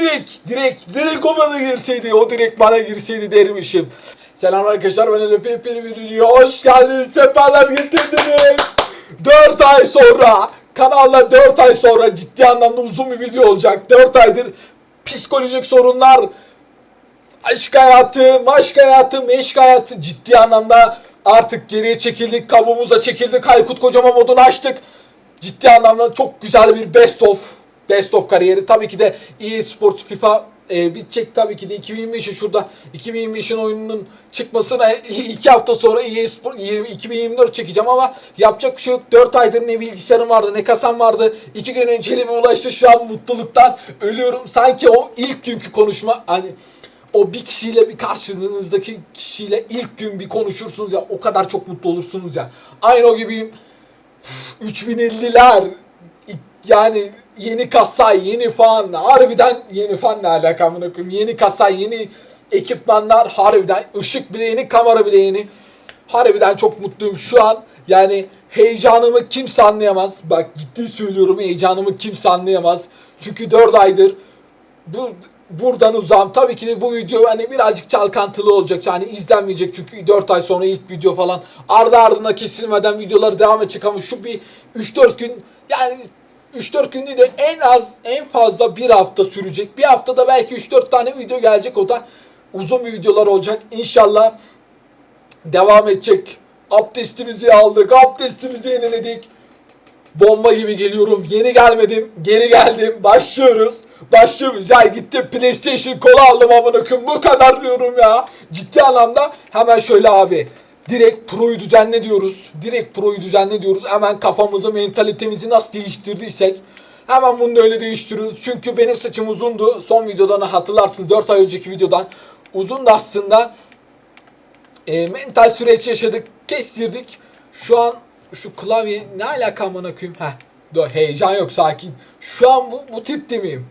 direkt direkt direkt o bana girseydi o direkt bana girseydi dermişim. Selam arkadaşlar ben Elif Hepini videoya hoş geldiniz sefalar getirdiniz. 4 ay sonra kanalda 4 ay sonra ciddi anlamda uzun bir video olacak. 4 aydır psikolojik sorunlar aşk hayatı, maşk hayatı, meşk hayatı ciddi anlamda artık geriye çekildik. Kabuğumuza çekildik. Aykut Kocaman modunu açtık. Ciddi anlamda çok güzel bir best of best of kariyeri. Tabii ki de EA Sports FIFA e, bitecek tabii ki de 2025'in şurada 2025'in oyununun çıkmasına iki hafta sonra EA Sport 20, 2024 çekeceğim ama yapacak bir şey yok. 4 aydır ne bilgisayarım vardı ne kasam vardı. 2 gün önce elime ulaştı şu an mutluluktan ölüyorum. Sanki o ilk günkü konuşma hani o bir kişiyle bir karşınızdaki kişiyle ilk gün bir konuşursunuz ya o kadar çok mutlu olursunuz ya. Aynı o gibiyim. 3050'ler yani yeni kasa, yeni fan, harbiden yeni fan ne alakamını koyayım. Yeni kasa, yeni ekipmanlar harbiden ışık bile yeni, kamera bile yeni. Harbiden çok mutluyum şu an. Yani heyecanımı kimse anlayamaz. Bak ciddi söylüyorum heyecanımı kimse anlayamaz. Çünkü 4 aydır bu buradan uzağım. Tabii ki de bu video hani birazcık çalkantılı olacak. Yani izlenmeyecek çünkü 4 ay sonra ilk video falan ardı ardına kesilmeden videoları devam edecek ama şu bir 3-4 gün yani 3-4 gün de en az en fazla bir hafta sürecek. Bir haftada belki 3-4 tane video gelecek o da uzun bir videolar olacak. İnşallah devam edecek. Abdestimizi aldık, abdestimizi yeniledik. Bomba gibi geliyorum. Yeni gelmedim. Geri geldim. Başlıyoruz. Başlıyoruz. Ya gittim PlayStation kola aldım amına koyayım. Bu kadar diyorum ya. Ciddi anlamda hemen şöyle abi. Direkt Pro'yu düzenle diyoruz. Direkt Pro'yu düzenle diyoruz. Hemen kafamızı, mentalitemizi nasıl değiştirdiysek hemen bunu da öyle değiştiriyoruz. Çünkü benim saçım uzundu. Son videodan hatırlarsınız. 4 ay önceki videodan. Uzundu aslında. E, mental süreç yaşadık. Kestirdik. Şu an şu klavye ne alaka amına koyayım? Heh. Dur heyecan yok sakin. Şu an bu, bu tipte miyim?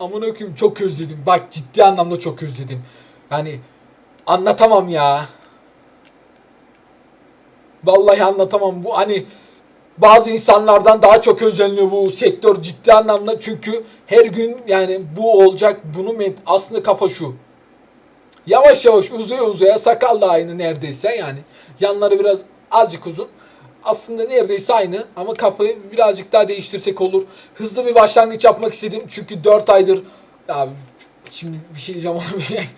Amına koyayım çok özledim. Bak ciddi anlamda çok özledim. Yani anlatamam ya. Vallahi anlatamam. Bu hani bazı insanlardan daha çok özleniyor bu sektör ciddi anlamda. Çünkü her gün yani bu olacak. Bunu aslında kafa şu. Yavaş yavaş uzaya uzaya sakal da aynı neredeyse yani. Yanları biraz azıcık uzun. Aslında neredeyse aynı ama kafayı birazcık daha değiştirsek olur. Hızlı bir başlangıç yapmak istedim. Çünkü 4 aydır abi şimdi bir şey diyeceğim abi.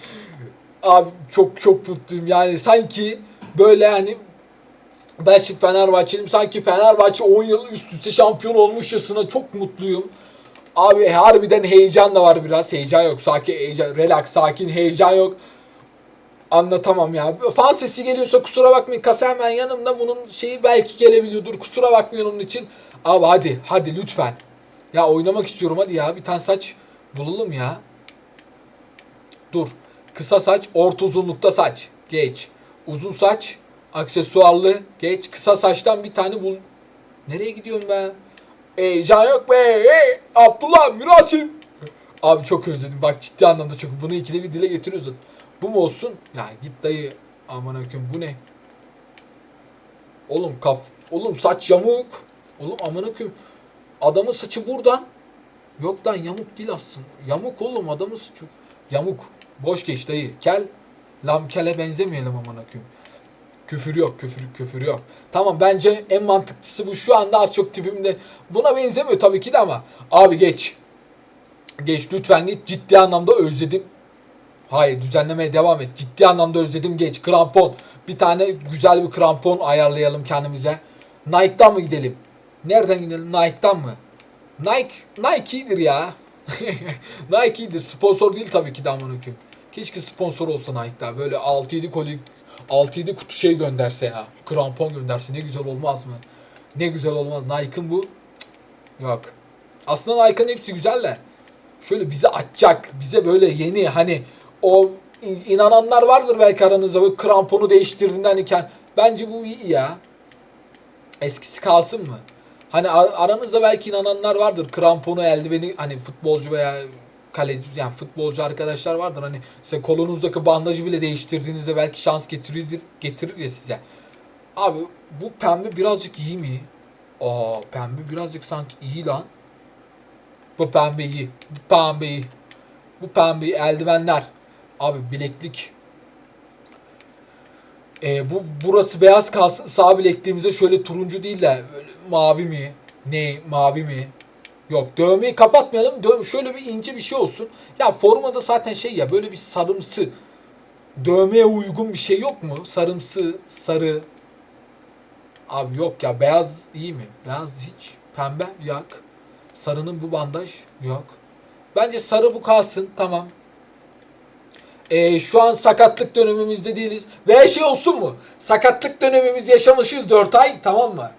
abi çok çok mutluyum. Yani sanki böyle hani şimdi Fenerbahçeliyim. Sanki Fenerbahçe 10 yıl üst üste şampiyon olmuşçasına çok mutluyum. Abi harbiden heyecan da var biraz. Heyecan yok. Sakin, heyecan, relax, sakin, heyecan yok. Anlatamam ya. Fan sesi geliyorsa kusura bakmayın. Kasa hemen yanımda. Bunun şeyi belki gelebiliyordur. Kusura bakmayın onun için. Abi hadi, hadi lütfen. Ya oynamak istiyorum hadi ya. Bir tane saç bulalım ya. Dur. Kısa saç, orta uzunlukta saç. Geç. Uzun saç, aksesuarlı. Geç. Kısa saçtan bir tane bul. Nereye gidiyorum ben? Heyecan yok be. Hey, Abdullah Mirasim. Abi çok özledim. Bak ciddi anlamda çok. Bunu ikide bir dile getiriyorsun. Bu mu olsun? Ya git dayı. Aman akım bu ne? Oğlum kaf. Oğlum saç yamuk. Oğlum aman akım. Adamın saçı buradan. Yok lan yamuk değil aslında. Yamuk oğlum adamın saçı. Yamuk. Boş geç dayı. Kel. Lamkele benzemeyelim aman akım. Küfür yok, küfür küfür yok. Tamam bence en mantıklısı bu. Şu anda az çok tipimde. Buna benzemiyor tabii ki de ama. Abi geç. Geç lütfen git. Ciddi anlamda özledim. Hayır düzenlemeye devam et. Ciddi anlamda özledim geç. Krampon. Bir tane güzel bir krampon ayarlayalım kendimize. Nike'dan mı gidelim? Nereden gidelim? Nike'dan mı? Nike, Nike iyidir ya. Nike iyidir. Sponsor değil tabii ki de hüküm. Keşke sponsor olsa Nike'da. Böyle 6-7 koli 6-7 kutu şey gönderse ya. Krampon gönderse ne güzel olmaz mı? Ne güzel olmaz. Nike'ın bu. Cık, Yok. Aslında Nike'ın hepsi güzel de. Şöyle bize açacak. Bize böyle yeni hani o in- inananlar vardır belki aranızda. Böyle kramponu değiştirdiğinden hani kend- Bence bu iyi ya. Eskisi kalsın mı? Hani aranızda belki inananlar vardır. Kramponu, eldiveni hani futbolcu veya kaleci yani futbolcu arkadaşlar vardır. Hani size kolunuzdaki bandajı bile değiştirdiğinizde belki şans getirir getirir ya size. Abi bu pembe birazcık iyi mi? Aa pembe birazcık sanki iyi lan. Bu pembe iyi. Bu pembe iyi. Bu pembe iyi. eldivenler. Abi bileklik. Ee, bu burası beyaz kalsın. Sağ bilekliğimize şöyle turuncu değil de mavi mi? Ne? Mavi mi? Yok dövmeyi kapatmayalım. Dövme şöyle bir ince bir şey olsun. Ya formada zaten şey ya böyle bir sarımsı dövmeye uygun bir şey yok mu? Sarımsı, sarı. Abi yok ya beyaz iyi mi? Beyaz hiç. Pembe yok. Sarının bu bandaj yok. Bence sarı bu kalsın. Tamam. Ee, şu an sakatlık dönemimizde değiliz. Veya şey olsun mu? Sakatlık dönemimiz yaşamışız 4 ay. Tamam mı?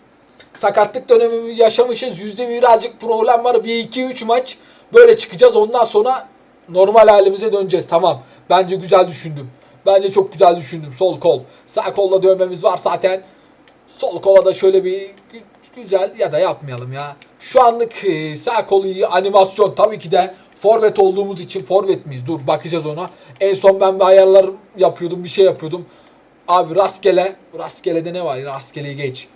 Sakatlık dönemimizi yaşamışız. Yüzde birazcık problem var. Bir iki üç maç böyle çıkacağız. Ondan sonra normal halimize döneceğiz. Tamam. Bence güzel düşündüm. Bence çok güzel düşündüm. Sol kol. Sağ kolla dövmemiz var zaten. Sol kola da şöyle bir gü- güzel ya da yapmayalım ya. Şu anlık e, sağ kolu iyi. Animasyon tabii ki de forvet olduğumuz için forvet miyiz? Dur bakacağız ona. En son ben bir ayarlar yapıyordum. Bir şey yapıyordum. Abi rastgele. Rastgele'de ne var? Rastgeleyi geç.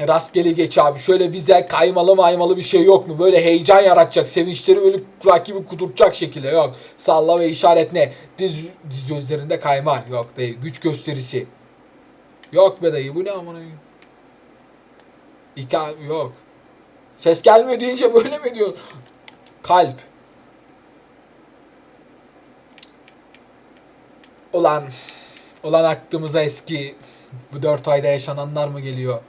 Rastgele geç abi. Şöyle bize kaymalı maymalı bir şey yok mu? Böyle heyecan yaratacak. Sevinçleri böyle rakibi kudurtacak şekilde yok. Salla ve işaret ne? Diz, diz gözlerinde kayma. Yok değil. Güç gösterisi. Yok be dayı. Bu ne amına? İka yok. Ses gelmiyor deyince böyle mi diyor? Kalp. Ulan. Ulan aklımıza eski bu 4 ayda yaşananlar mı geliyor?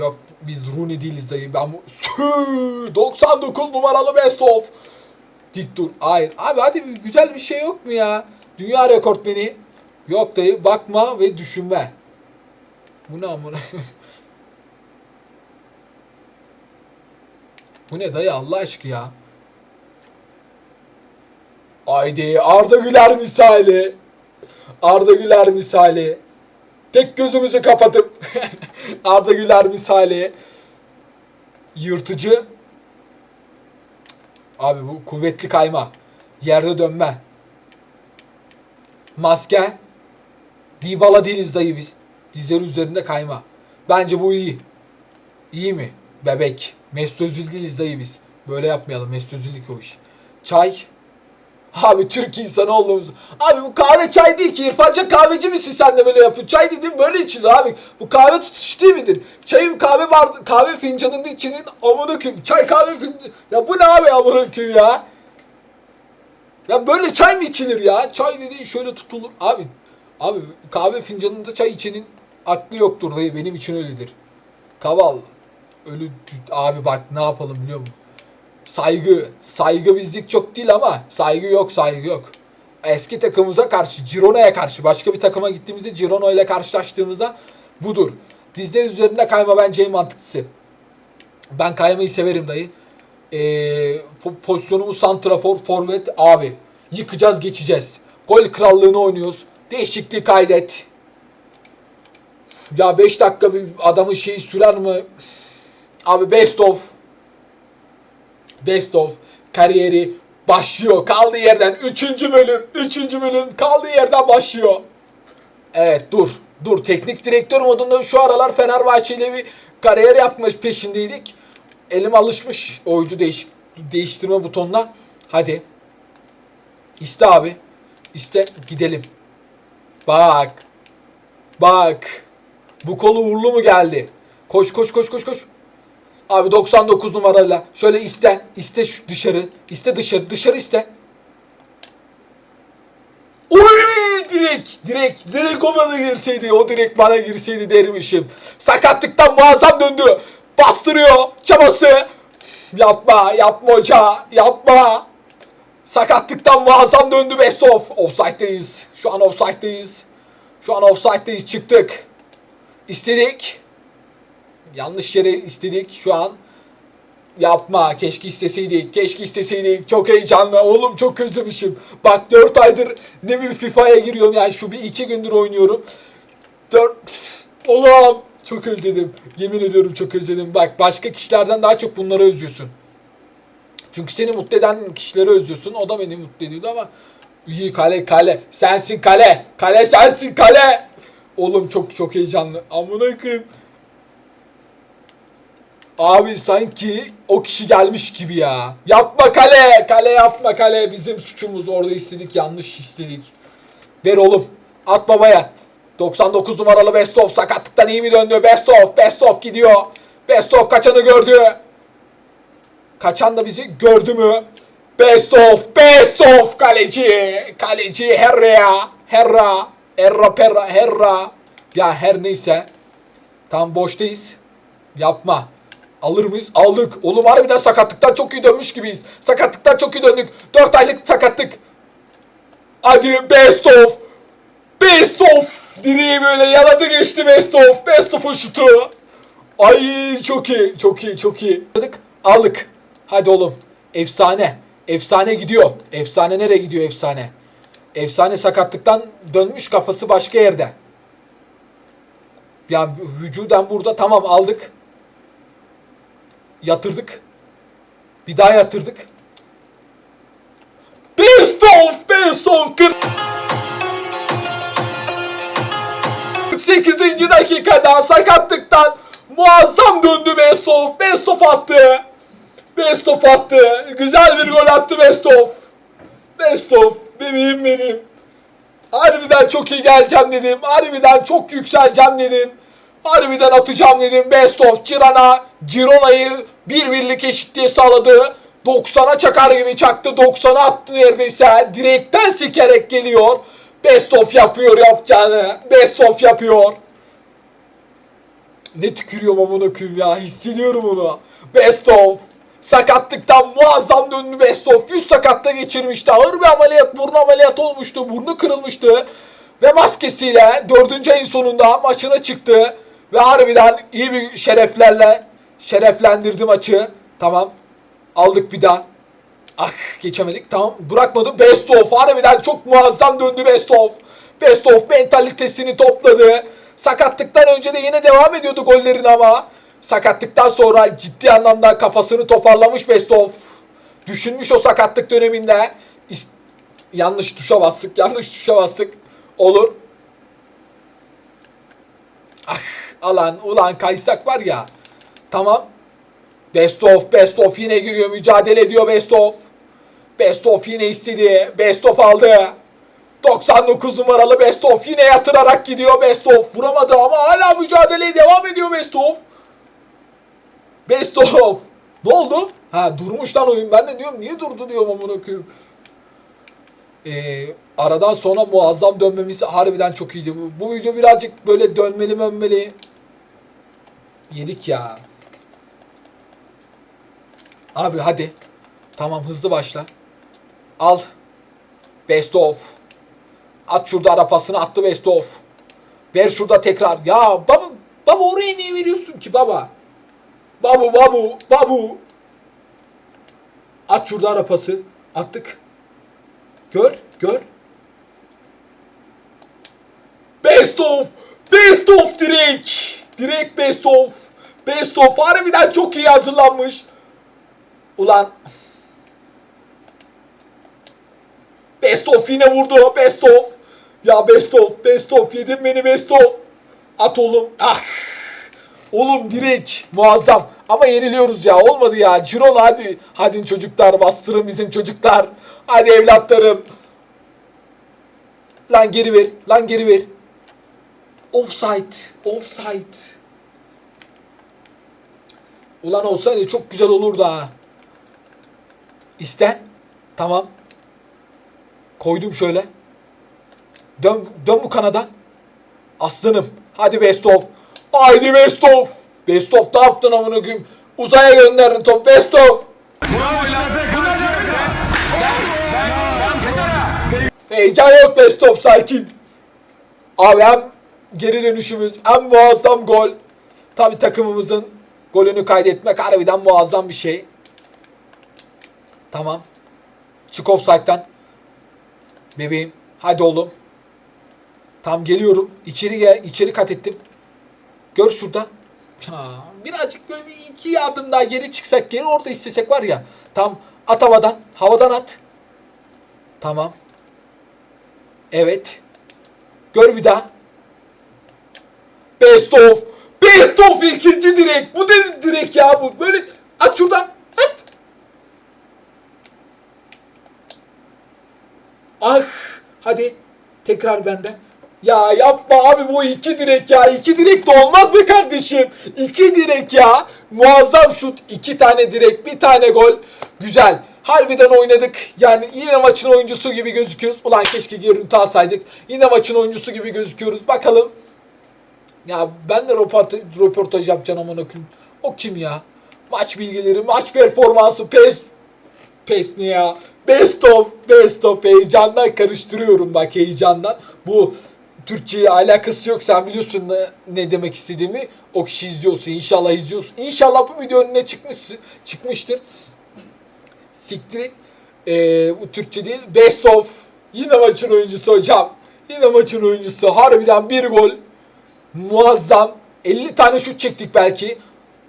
Yok biz Rooney değiliz dayı. Ben bu... Sü! 99 numaralı best of. Dik dur. Hayır. Abi hadi güzel bir şey yok mu ya? Dünya rekortmeni. Yok dayı. Bakma ve düşünme. Bu ne amına? Bu ne dayı Allah aşkına ya? Haydi Arda Güler misali. Arda Güler misali. Tek gözümüzü kapatıp Arda Güler misali. Yırtıcı. Abi bu kuvvetli kayma. Yerde dönme. Maske. Dybala değiliz dayı biz. Dizleri üzerinde kayma. Bence bu iyi. İyi mi? Bebek. Mesut Özil değiliz dayı biz. Böyle yapmayalım. Mesut Özil'lik o iş. Çay. Abi Türk insanı olduğumuz. Abi bu kahve çay değil ki. İrfanca kahveci misin sen de böyle yapıyorsun? Çay dediğin böyle içilir abi. Bu kahve tutuş değil midir? Çayın kahve bardı kahve fincanının içinin amına koyayım. Çay kahve fincanı. Ya bu ne abi amına koyayım ya? Ya böyle çay mı içilir ya? Çay dediğin şöyle tutulur. Abi abi kahve fincanında çay içenin aklı yoktur dayı. Benim için öyledir. Kaval. Ölü abi bak ne yapalım biliyor musun? Saygı. Saygı bizlik çok değil ama saygı yok saygı yok. Eski takımımıza karşı Girona'ya karşı başka bir takıma gittiğimizde Girona ile karşılaştığımızda budur. Dizler üzerinde kayma bence en mantıklısı. Ben kaymayı severim dayı. Ee, po- pozisyonumuz santrafor, forvet abi. Yıkacağız geçeceğiz. Gol krallığını oynuyoruz. Değişiklik kaydet. Ya 5 dakika bir adamın şeyi sürer mi? Abi best of. Best of kariyeri başlıyor. Kaldığı yerden 3. bölüm. 3. bölüm kaldığı yerden başlıyor. Evet dur. Dur teknik direktör modunda şu aralar Fenerbahçe ile bir kariyer yapmış peşindeydik. Elim alışmış oyuncu değiş değiştirme butonuna. Hadi. İste abi. İste gidelim. Bak. Bak. Bu kolu uğurlu mu geldi? Koş koş koş koş koş. Abi 99 numarayla şöyle iste. iste şu dışarı. iste dışarı. Dışarı iste. Oy direkt direkt direkt o bana girseydi o direkt bana girseydi dermişim. Sakatlıktan muazzam döndü. Bastırıyor çabası. Yapma yapma hoca yapma. Sakatlıktan muazzam döndü best of. Offside'deyiz. Şu an offside'deyiz. Şu an offside'deyiz çıktık. İstedik. Yanlış yere istedik şu an. Yapma. Keşke isteseydik. Keşke isteseydik. Çok heyecanlı. Oğlum çok özlemişim. Bak 4 aydır ne bir FIFA'ya giriyorum. Yani şu bir iki gündür oynuyorum. 4... Oğlum çok özledim. Yemin ediyorum çok özledim. Bak başka kişilerden daha çok bunları özlüyorsun. Çünkü seni mutlu eden kişileri özlüyorsun. O da beni mutlu ediyordu ama iyi kale kale. Sensin kale. Kale sensin kale. Oğlum çok çok heyecanlı. Amına koyayım. Abi sanki o kişi gelmiş gibi ya. Yapma kale. Kale yapma kale. Bizim suçumuz. Orada istedik yanlış istedik. Ver oğlum. At babaya. 99 numaralı Best of sakatlıktan iyi mi döndü? Best of. Best of gidiyor. Best of kaçanı gördü. Kaçan da bizi gördü mü? Best of. Best of kaleci. Kaleci Herrera. Herra. Herra Perra. Herra. Ya her neyse. Tam boştayız. Yapma. Alır mıyız? Aldık. Oğlum harbiden sakatlıktan çok iyi dönmüş gibiyiz. Sakatlıktan çok iyi döndük. 4 aylık sakatlık. Hadi best of. Best of. Direği böyle yaladı geçti best of. Best of'un şutu. Ay çok iyi. Çok iyi. Çok iyi. Aldık. Aldık. Hadi oğlum. Efsane. Efsane gidiyor. Efsane nereye gidiyor efsane? Efsane sakatlıktan dönmüş kafası başka yerde. Yani vücuden burada tamam aldık. Yatırdık. Bir daha yatırdık. Best of best of 40 48. dakikada sakatlıktan muazzam döndü Best of. Attı. Best of attı. Güzel bir gol attı Best of. Best of. Bebeğim benim. Harbiden çok iyi geleceğim dedim. Harbiden çok yükseleceğim dedim. Harbiden atacağım dedim. Best of Girona. Girona'yı bir birlik eşitliğe sağladı. 90'a çakar gibi çaktı. 90'a attı neredeyse. Direkten sikerek geliyor. Best of yapıyor yapacağını. Best of yapıyor. Ne tükürüyorum amına koyayım ya. Hissediyorum onu. Best of. Sakatlıktan muazzam döndü Best of. 100 sakatta geçirmişti. Ağır bir ameliyat, burun ameliyatı olmuştu. Burnu kırılmıştı. Ve maskesiyle dördüncü ayın sonunda maçına çıktı. Ve harbiden iyi bir şereflerle şereflendirdi maçı. Tamam. Aldık bir daha. Ah geçemedik. Tamam. Bırakmadı. Best of. Harbiden çok muazzam döndü Best of. Best of mentalitesini topladı. Sakatlıktan önce de yine devam ediyordu gollerin ama. Sakatlıktan sonra ciddi anlamda kafasını toparlamış Best of. Düşünmüş o sakatlık döneminde. Yanlış tuşa bastık. Yanlış tuşa bastık. Olur. Ah alan ulan kaysak var ya. Tamam. Best of, best of yine giriyor, mücadele ediyor best of. Best of yine istedi, best of aldı. 99 numaralı best of yine yatırarak gidiyor best of. Vuramadı ama hala mücadeleye devam ediyor best of. Best of. Ne oldu? Ha durmuş lan oyun. Ben de diyorum niye durdu diyorum amına koyayım. Ee, aradan sonra muazzam dönmemiz harbiden çok iyiydi. Bu, bu video birazcık böyle dönmeli mönmeli. Yedik ya. Abi hadi. Tamam hızlı başla. Al. Best of. At şurada arapasını attı best of. Ver şurada tekrar. Ya baba baba oraya niye veriyorsun ki baba? Babu babu babu. At şurada arapası. Attık. Gör gör. Best of. Best of direkt. Direkt best of. Best of harbiden çok iyi hazırlanmış. Ulan. Best of yine vurdu. Best of. Ya best of. Best of. Yedin beni best of. At oğlum. Ah. Oğlum direkt. Muazzam. Ama yeniliyoruz ya. Olmadı ya. Girona hadi. Hadi çocuklar bastırın bizim çocuklar. Hadi evlatlarım. Lan geri ver. Lan geri ver. Offside. Offside. Ulan olsaydı çok güzel olurdu ha. İste. Tamam. Koydum şöyle. Dön, dön bu kanada. Aslanım. Hadi best of. Haydi best of. Best of ne yaptın amına koyayım? Uzaya gönderdin top. Best of. Heyecan yok best of sakin. Abi hem geri dönüşümüz hem muazzam gol. Tabi takımımızın golünü kaydetmek harbiden muazzam bir şey. Tamam. Çık offside'den. Bebeğim. Hadi oğlum. Tam geliyorum. İçeri gel. içeri kat ettim. Gör şurada. Ha, birazcık böyle bir iki adım daha geri çıksak, geri orada istesek var ya. Tam at havadan. Havadan at. Tamam. Evet. Gör bir daha. Best of. Best of ikinci direk. Bu ne direk ya bu? Böyle aç şuradan. At. Ah hadi tekrar benden. Ya yapma abi bu iki direk ya. iki direk de olmaz be kardeşim. İki direk ya. Muazzam şut. iki tane direk. Bir tane gol. Güzel. Harbiden oynadık. Yani yine maçın oyuncusu gibi gözüküyoruz. Ulan keşke görüntü alsaydık. Yine maçın oyuncusu gibi gözüküyoruz. Bakalım. Ya ben de röportaj, yapacağım amına koyayım. O kim ya? Maç bilgileri, maç performansı, pes Pes ne ya? Best of, best of heyecandan karıştırıyorum bak heyecandan. Bu Türkçe'ye alakası yok sen biliyorsun ne, ne demek istediğimi. O kişi izliyorsa inşallah izliyorsun. İnşallah bu video önüne çıkmış, çıkmıştır. Siktir et. Ee, bu Türkçe değil. Best of. Yine maçın oyuncusu hocam. Yine maçın oyuncusu. Harbiden bir gol. Muazzam. 50 tane şut çektik belki.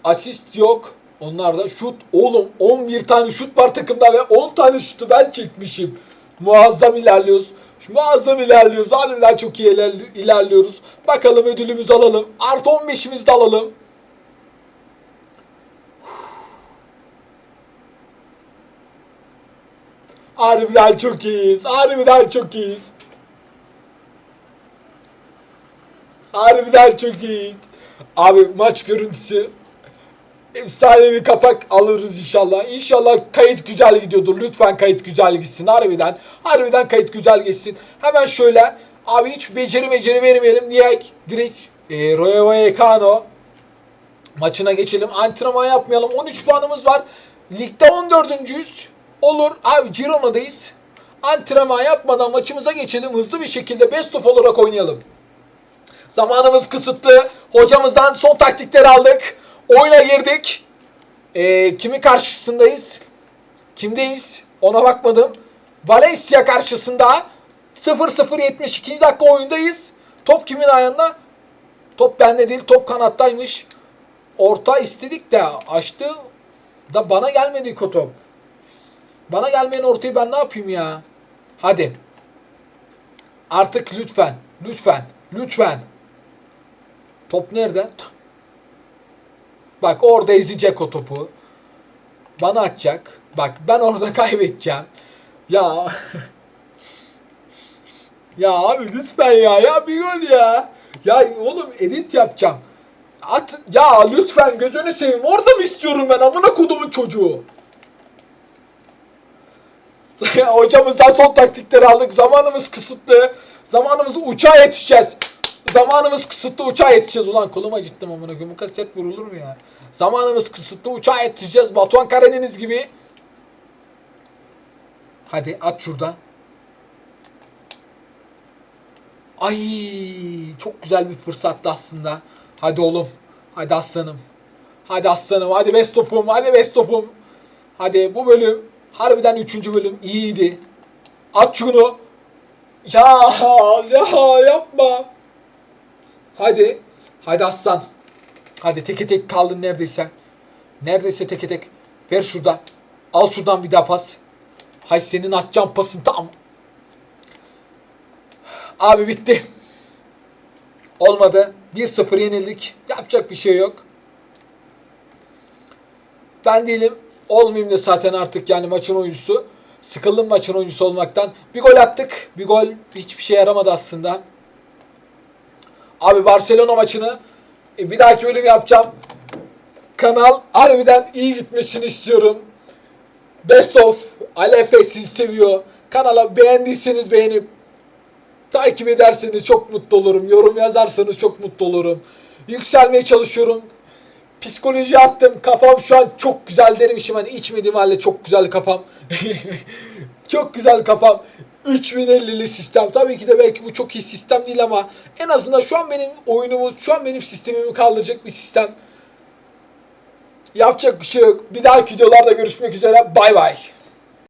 Asist yok. Onlarda şut oğlum 11 tane şut var takımda ve 10 tane şutu ben çekmişim. Muazzam ilerliyoruz. Şu muazzam ilerliyoruz. Harbiden çok iyi ilerli- ilerliyoruz. Bakalım ödülümüzü alalım. Artı 15'imizi de alalım. Harbiden çok iyiyiz. Harbiden çok iyiyiz. Harbiden çok iyiyiz. Abi maç görüntüsü efsane bir kapak alırız inşallah. İnşallah kayıt güzel gidiyordur. Lütfen kayıt güzel gitsin harbiden. Harbiden kayıt güzel geçsin. Hemen şöyle abi hiç beceri beceri vermeyelim diye direkt e, Roya Vallecano maçına geçelim. Antrenman yapmayalım. 13 puanımız var. Ligde 14.yüz. Olur. Abi Girona'dayız. Antrenman yapmadan maçımıza geçelim. Hızlı bir şekilde best of olarak oynayalım. Zamanımız kısıtlı. Hocamızdan son taktikleri aldık. Oyuna girdik. Ee, kimi karşısındayız? Kimdeyiz? Ona bakmadım. Valencia karşısında 0-0 72. dakika oyundayız. Top kimin ayağında? Top bende değil. Top kanattaymış. Orta istedik de açtı da bana gelmedi o. Bana gelmeyen ortayı ben ne yapayım ya? Hadi. Artık lütfen. Lütfen. Lütfen. Top nerede? Bak orada ezecek o topu. Bana atacak. Bak ben orada kaybedeceğim. Ya. ya abi lütfen ya. Ya bir gol ya. Ya oğlum edit yapacağım. At ya lütfen gözünü seveyim. Orada mı istiyorum ben amına kodumun çocuğu. Hocamızdan son taktikleri aldık. Zamanımız kısıtlı. Zamanımız uçağa yetişeceğiz. Zamanımız kısıtlı uçağa yetişeceğiz. Ulan koluma acıttım amına koyayım. Bu kadar sert vurulur mu ya? Zamanımız kısıtlı uçağa yetişeceğiz. Batuhan Karadeniz gibi. Hadi at şurada. Ay çok güzel bir fırsattı aslında. Hadi oğlum. Hadi aslanım. Hadi aslanım. Hadi best of'um. Hadi best of'um. Hadi bu bölüm harbiden 3. bölüm iyiydi. At şunu. Ya ya yapma. Hadi. Hadi aslan. Hadi teke tek kaldın neredeyse. Neredeyse teke tek. Ver şuradan. Al şuradan bir daha pas. Hay senin atacağın pasın tam. Abi bitti. Olmadı. 1-0 yenildik. Yapacak bir şey yok. Ben değilim. Olmayayım da zaten artık yani maçın oyuncusu. Sıkıldım maçın oyuncusu olmaktan. Bir gol attık. Bir gol hiçbir şey yaramadı aslında. Abi Barcelona maçını e, bir dahaki bölüm yapacağım. Kanal harbiden iyi gitmesini istiyorum. Best of. Alefe sizi seviyor. Kanala beğendiyseniz beğenip takip ederseniz çok mutlu olurum. Yorum yazarsanız çok mutlu olurum. Yükselmeye çalışıyorum. Psikoloji attım. Kafam şu an çok güzel demişim. Hani içmediğim halde çok güzel kafam. çok güzel kafam. 3050'li sistem. Tabii ki de belki bu çok iyi sistem değil ama en azından şu an benim oyunumuz, şu an benim sistemimi kaldıracak bir sistem. Yapacak bir şey yok. Bir dahaki videolarda görüşmek üzere. Bay bay.